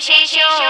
Shishu.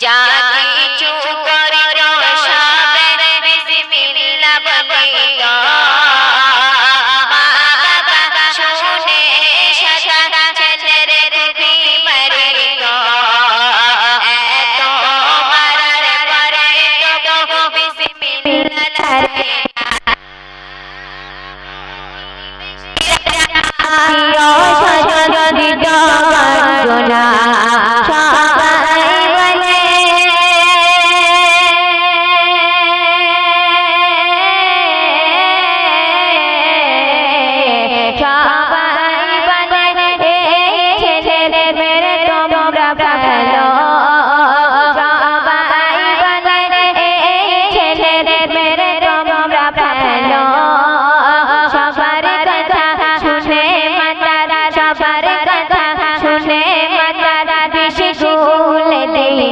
যা কিছু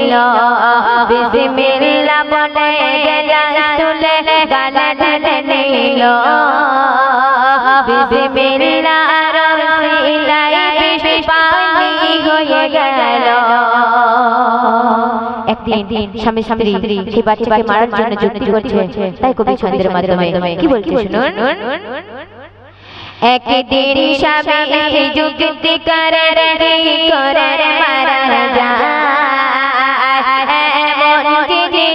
দিল বিসমিল্লাহ বলে রাসূলে গালে ঢেলে নিল। বিসমিল্লাহ রসিলাই পানি হয়ে গেল একদিন স্বামী স্ত্রী সেই বাচ্চাকে মারার জন্য যুক্তি করছে। তাই কবি ছন্দের মাধ্যমে। কি বলছে শুনুন? একদিন স্বামী যুক্তি করে করে মারা যায়?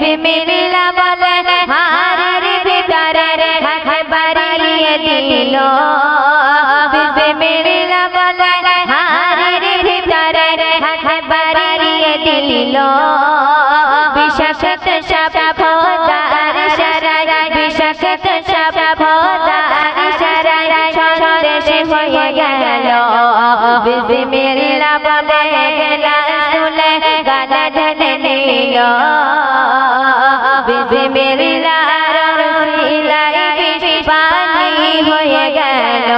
বিসমিল্লাহ বলে বলে হারের ভিতরে হাত বাড়িয়ে দিল। বিসমিল্লাহ বলে হারের ভিতরে হাত বাড়িয়ে দিল। বিষাক্ত সাপ ফোদার সারাই বিষাক্ত সাপ সন্দেশ হয়ে গেল। বলে রাসূলে গালা ঢেলে হয়ে গেল।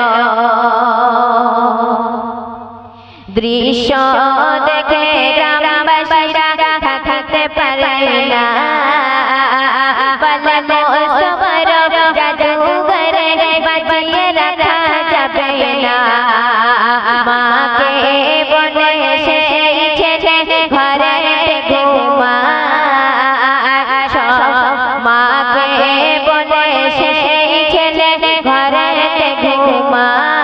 দৃশ্য দেখে গ্রামবাসীরা থাকতে পারে না। বলে ঘরে ঘুমা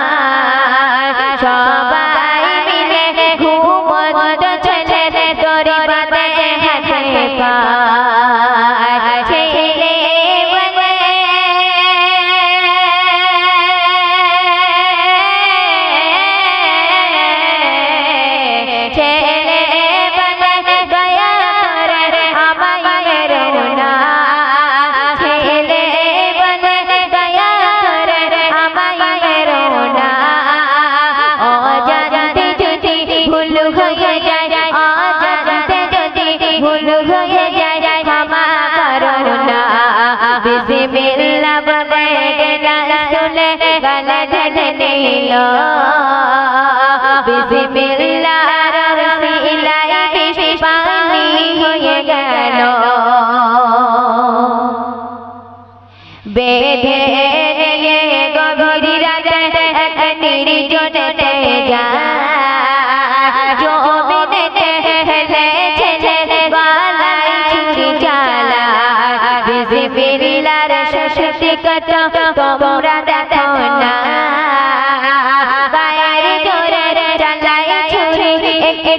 বিসমিল্লাহ রসিলাই বেশি পানি হয়ে গেল বেঁধে গভীর রাতে এক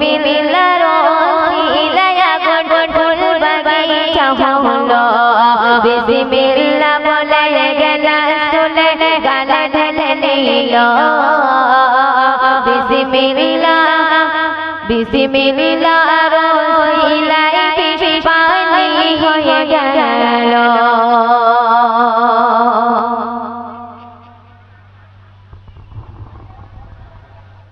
বিসমিল্লাহর রসিলাই আগুন ফুল বাগিচা হলো বিসমিল্লাহ বলে গেলা শুনে গালা ঢেলে নিল বিসমিল্লাহ বিসমিল্লাহ রসিলাই বেশি পানি হয়ে গেল।